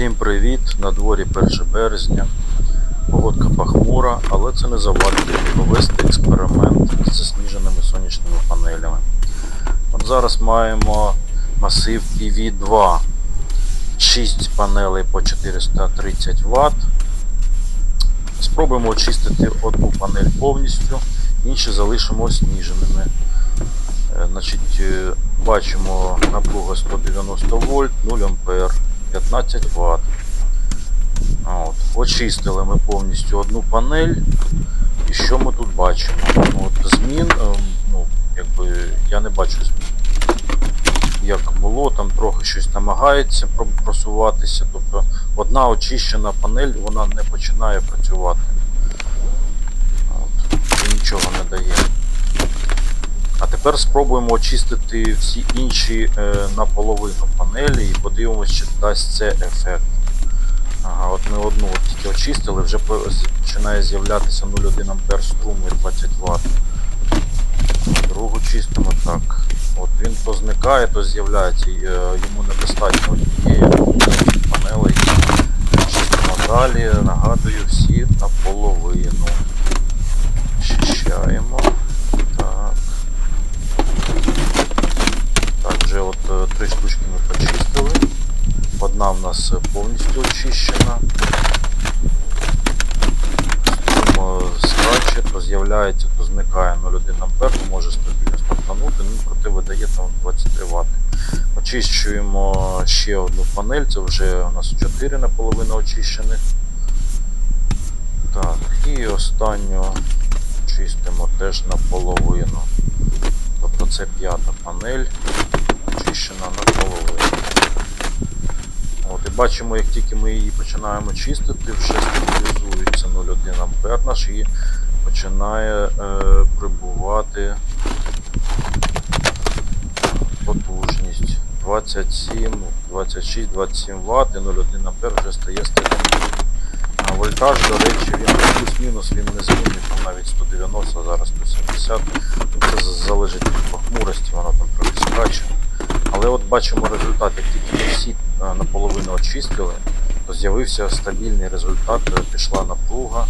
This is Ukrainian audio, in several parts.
Всім привіт! На дворі 1 березня. Погодка похмура, але це не завадить провести експеримент з засніженими сонячними панелями. От зараз маємо масив PV2. 6 панелей по 430 Вт. Спробуємо очистити одну панель повністю, інші залишимо сніженими. Е, Значить, е, бачимо напруга 190 вольт, 0 ампер, 15 Вт. От. Очистили ми повністю одну панель. І що ми тут бачимо? От змін, е, ну, якби я не бачу змін. Як було, там трохи щось намагається просуватися. Тобто одна очищена панель вона не починає працювати. От. І нічого не дає. Тепер спробуємо очистити всі інші е, наполовину панелі і подивимось, чи дасть це ефект. Ага, от ми одну от тільки очистили, вже починає з'являтися 0,1 ампер струму і 20 Вт. Другу чистимо так. От він то зникає, то з'являється. е, Йому недостатньо однієї панелей. Чистимо далі. Нагадую, всі наполовину. Очищаємо. Так. Так, вже от е, три штучки ми почистили. Одна в нас повністю очищена. Скаче, то з'являється, то зникає 0,1 ампер, то може стабільно стартанути, ну проте видає там 23 Вт. Очищуємо ще одну панель, це вже у нас 4 наполовину очищених. Так, і останню чистимо теж наполовину. Тобто це п'ята панель, очищена наполовину. Бачимо, як тільки ми її починаємо чистити, вже стабілізується 0,1 ампер наш і починає е, прибувати потужність 27, 26, 27 Вт і 0,1 ампер вже стає стабільним. А вольтаж, до речі, він плюс-мінус, він не змінний, там навіть 190, а зараз 170. Це залежить від похмурості, воно там трохи скаче. Але от бачимо результат, як тільки всі наполовину очистили, то з'явився стабільний результат, е, пішла напруга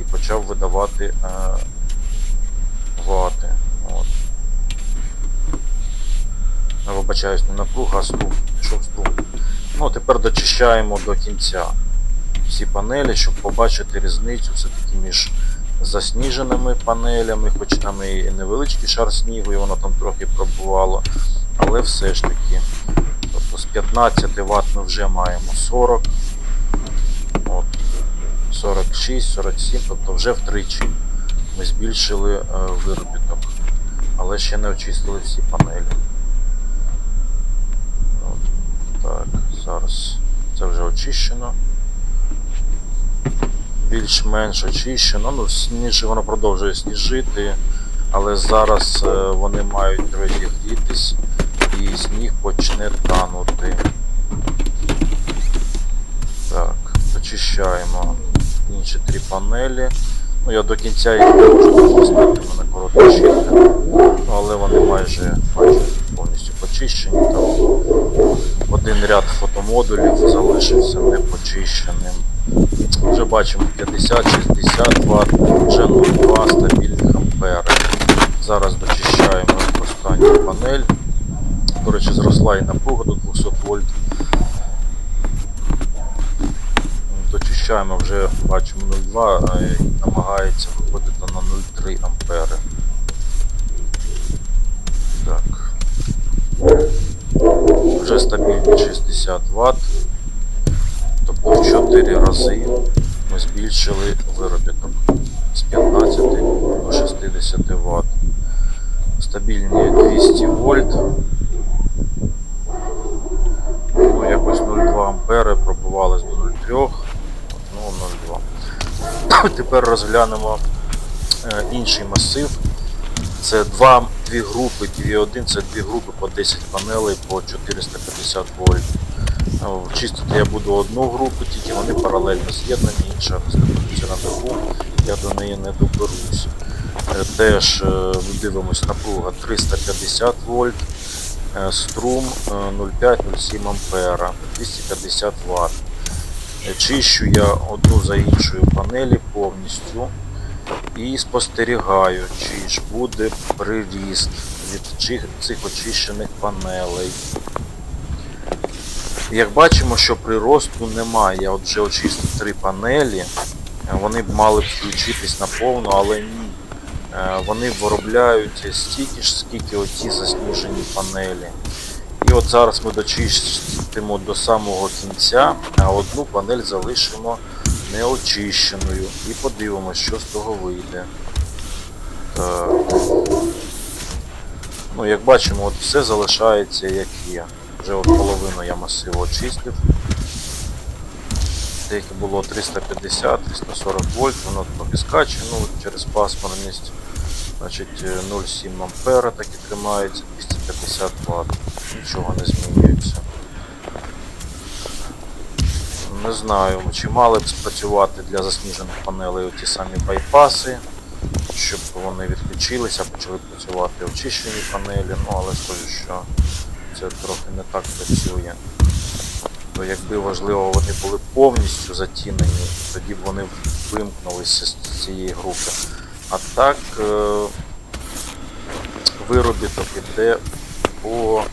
і почав видавати е, вати. От. Вибачаюсь, не напруга, а струм. Пішов струм. Ну, тепер дочищаємо до кінця всі панелі, щоб побачити різницю все-таки між засніженими панелями, хоч там і невеличкий шар снігу, і воно там трохи пробувало, але все ж таки. З 15 Вт ми вже маємо 40, от, 46, 47, тобто вже втричі ми збільшили е, виробіток, але ще не очистили всі панелі. От, так, зараз це вже очищено більш-менш очищено. Ну, сніж воно продовжує сніжити, але зараз е, вони мають розігрітись і сніг почне танути. Так, очищаємо інші три панелі. Ну, я до кінця їх не можу допустити, в мене коротка щітка. Але вони майже, майже повністю почищені. Там один ряд фотомодулів залишився непочищеним. Вже бачимо 50-60 Вт, вже 0,2 стабільних ампери. Зараз дочищаємо останню панель. Речі, зросла і напруга до 200 вольт. Дочищаємо вже, бачимо 0,2, а і намагається виходити на 0,3 ампери. Так. Вже стабільні 60 Вт. Тобто в 4 рази ми збільшили виробіток з 15 до 60 Вт. Стабільні 200 вольт. ампери, пробувались до 0,3-0,2. Тепер розглянемо е, інший масив. Це два, дві групи DV1, це дві групи по 10 панелей по 450 вольт. Е, чистити я буду одну групу, тільки вони паралельно з'єднані, інша знаходиться на таку, я до неї не доберусь. Е, теж дивимось напруга 350 вольт струм е, 0,5-0,7 ампера, 250 Вт. Е, Чищу я одну за іншою панелі повністю і спостерігаю, чи ж буде приріст від цих очищених панелей. Як бачимо, що приросту немає. Я вже очистив три панелі. Е, Вони б мали б включитись наповну, але ні. Е, Вони виробляють стільки ж, скільки оці засніжені панелі. І от зараз ми дочистимо до самого кінця, а одну панель залишимо неочищеною. І подивимося, що з того вийде. Так. Ну, як бачимо, от все залишається як є. Вже от половину я масиву очистив. Деяке було 350, 340 вольт, воно трохи скаче, ну, через пасмурність. Значить, е, 0,7 ампера так і тримається, 250 Вт. Нічого не змінюється. Не знаю, чи мали б спрацювати для засніжених панелей ті самі байпаси, щоб вони відключилися, почали працювати очищені панелі, ну але скажу, що це трохи не так працює. То якби важливо вони були повністю затінені, тоді б вони вимкнулися з цієї групи. А так е, виробіток іде по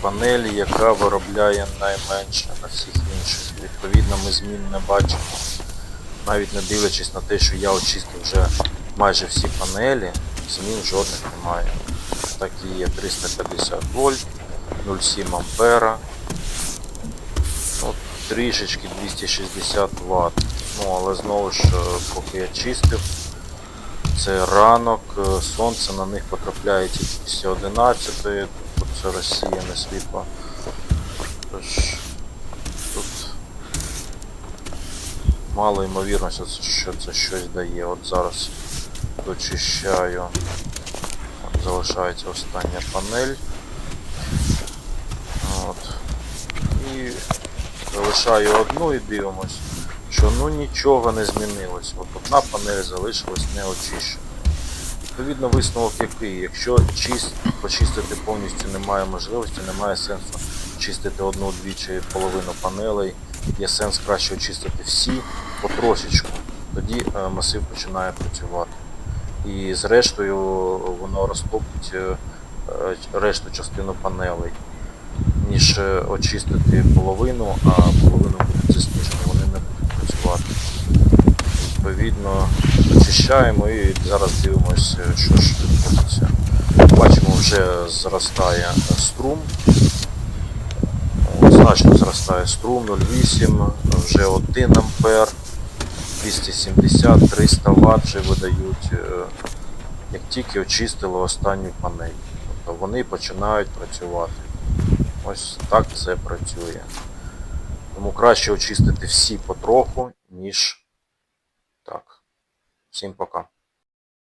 панелі, яка виробляє найменше на всіх інших. Відповідно, ми змін не бачимо. Навіть не дивлячись на те, що я очистив вже майже всі панелі, змін жодних немає. Так і є 350 вольт, 0,7 ампера, ну, трішечки 260 Вт. Ну, але знову ж, е, поки я чистив, це ранок, е, сонце на них потрапляє тільки після 11, тут це розсіяне світло. Тож тут мало ймовірності, що це щось дає. От зараз дочищаю. От залишається остання панель. От. І залишаю одну і дивимось, що ну нічого не змінилось. От одна панель залишилась неочищеною. Відповідно, висновок який, якщо чист, почистити повністю немає можливості, немає сенсу чистити одну-дві чи половину панелей, є сенс краще очистити всі потрошечку. Тоді е, масив починає працювати. І зрештою воно розтопить е, е, решту частину панелей, ніж очистити половину, а половину будуть засніжені, вони не будуть працювати. Відповідно, очищаємо і зараз дивимося, що ж відбудеться. Бачимо, вже зростає струм. Значно зростає струм 0,8, вже 1 ампер, 270-300 Вт вже видають, е, як тільки очистили останню панель. Тобто вони починають працювати. Ось так це працює. Тому краще очистити всі потроху, ніж так. Всім пока.